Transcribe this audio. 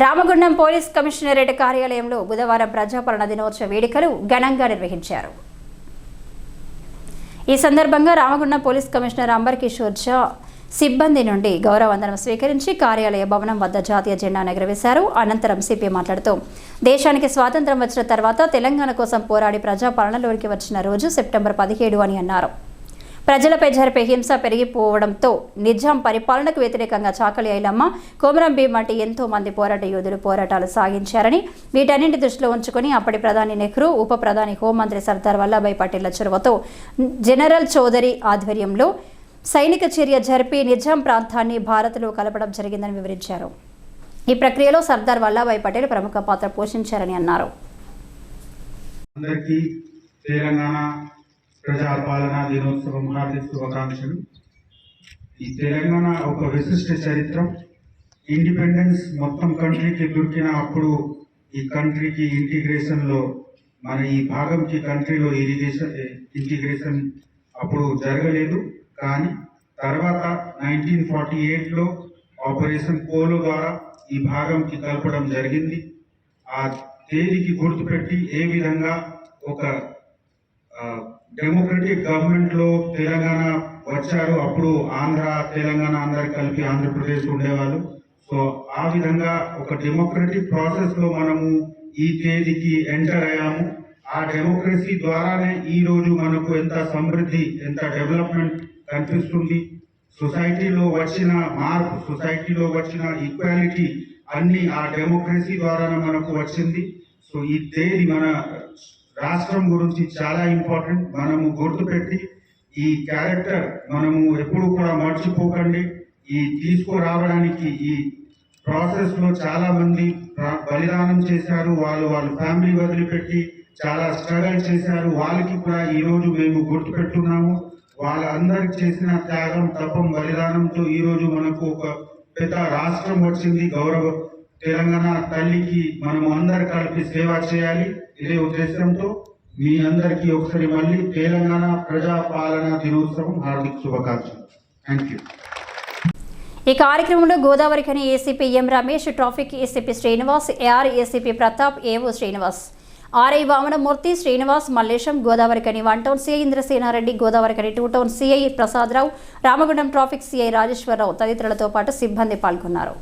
Ramagundam police commissionerate కార్యాలయంలో బుధవారం ప్రజాపాలన దినోత్సవ వేడుకలు ఘనంగా నిర్వహించారు. ఈ సందర్భంగా రామగుండం పోలీస్ కమిషనర్ అంబర్ కిషోర్ ఝా సిబ్బంది నుండి గౌరవవందనం స్వీకరించి కార్యాలయ భవనం వద్ద జాతీయ జెండా ఎగరవేశారు అనంతరం సిపి మాట్లాడుతూ దేశానికి స్వాతంత్రం వచ్చిన తర్వాత తెలంగాణ కోసం పోరాడి ప్రజాపాలనలోకి వచ్చిన రోజు సెప్టెంబర్ పదిహేడు అని అన్నారు. ప్రజలపై జరిపే హింస పెరిగిపోవడంతో నిజాం పరిపాలనకు వ్యతిరేకంగా చాకలి ఐలమ్మ కోమరం భీం వంటి ఎంతో మంది పోరాట యోధులు పోరాటాలు సాగించారని వీటన్నింటి దృష్టిలో ఉంచుకొని అప్పటి ప్రధాని నెహ్రూ ఉప ప్రధాని హోంమంత్రి సర్దార్ వల్లభాయ్ పటేళ్ళ చొరవతో జనరల్ చౌదరి ఆధ్వర్యంలో సైనిక చర్య జరిపి నిజాం ప్రాంతాన్ని భారత్లో కలపడం జరిగిందని వివరించారు. ఈ ప్రక్రియలో సర్దార్ వల్లభాయ్ పటేల్ ప్రముఖ పాత్ర పోషించారని అన్నారు. అందరికీ తెలంగాణ ప్రజాపాలన దినోత్సవం హార్దిక శుభాకాంక్షలు. ఈ తెలంగాణ ఒక విశిష్ట చరిత్ర. ఇండిపెండెన్స్ మొత్తం కంట్రీకి దొరికిన అప్పుడు ఈ కంట్రీకి ఇంటిగ్రేషన్లో మన ఈ భాగంకి కంట్రీలో ఇరిగేషన్ ఇంటిగ్రేషన్ అప్పుడు జరగలేదు. కానీ తర్వాత నైన్టీన్ ఫార్టీ ఎయిట్లో ఆపరేషన్ పోలో ద్వారా ఈ భాగంకి కలపడం జరిగింది. ఆ తేదీకి గుర్తుపెట్టి ఏ విధంగా ఒక డెమోక్రటిక్ గవర్నమెంట్లో తెలంగాణ వచ్చారు. అప్పుడు ఆంధ్ర తెలంగాణ అందరికి కలిపి ఆంధ్రప్రదేశ్ ఉండేవాళ్ళు. సో ఆ విధంగా ఒక డెమోక్రటిక్ ప్రాసెస్లో మనము ఈ తేదీకి ఎంటర్ అయ్యాము. ఆ డెమోక్రసీ ద్వారానే ఈ రోజు మనకు ఎంత సమృద్ధి ఎంత డెవలప్మెంట్ కనిపిస్తుంది. సొసైటీలో వచ్చిన మార్పు సొసైటీలో వచ్చిన ఈక్వాలిటీ అన్ని ఆ డెమోక్రసీ ద్వారానే మనకు వచ్చింది. సో ఈ తేదీ మన రాష్ట్రం గురించి చాలా ఇంపార్టెంట్. మనము గుర్తుపెట్టి ఈ క్యారెక్టర్ మనము ఎప్పుడు కూడా మర్చిపోకండి. ఈ తీసుకురావడానికి ఈ ప్రాసెస్లో చాలా మంది బలిదానం చేశారు. వాళ్ళు వాళ్ళ ఫ్యామిలీ వదిలిపెట్టి చాలా స్ట్రగల్ చేశారు. వాళ్ళకి కూడా ఈ రోజు మేము గుర్తుపెట్టున్నాము. వాళ్ళందరికి చేసిన త్యాగం తపం బలిదానంతో ఈ రోజు మనకు ఒక పెద్ద రాష్ట్రం వచ్చింది. గౌరవ తెలంగాణ తల్లికి మనము అందరు కలిపి సేవ చేయాలి. ఇదే ఉద్దేశంతో మీ అందరికీ ఒకసారి మళ్ళీ తెలంగాణ ప్రజాపాలన దినోత్సవం హార్దిక శుభాకాంక్షలు. థ్యాంక్ యూ ఈ కార్యక్రమంలో Godavari Khani ACP M Ramesh traffic ACP Srinivas AR ACP Pratap AO Srinivas. RI Vamanamurthy Srinivas Mallesham Godavari Khani one town CI Indrasena Reddy Godavari Khani two town CI Prasada Rao Ramagundam traffic CI Rajeshwara Rao తదితరులతో పాటు సిబ్బంది పాల్గొన్నారు.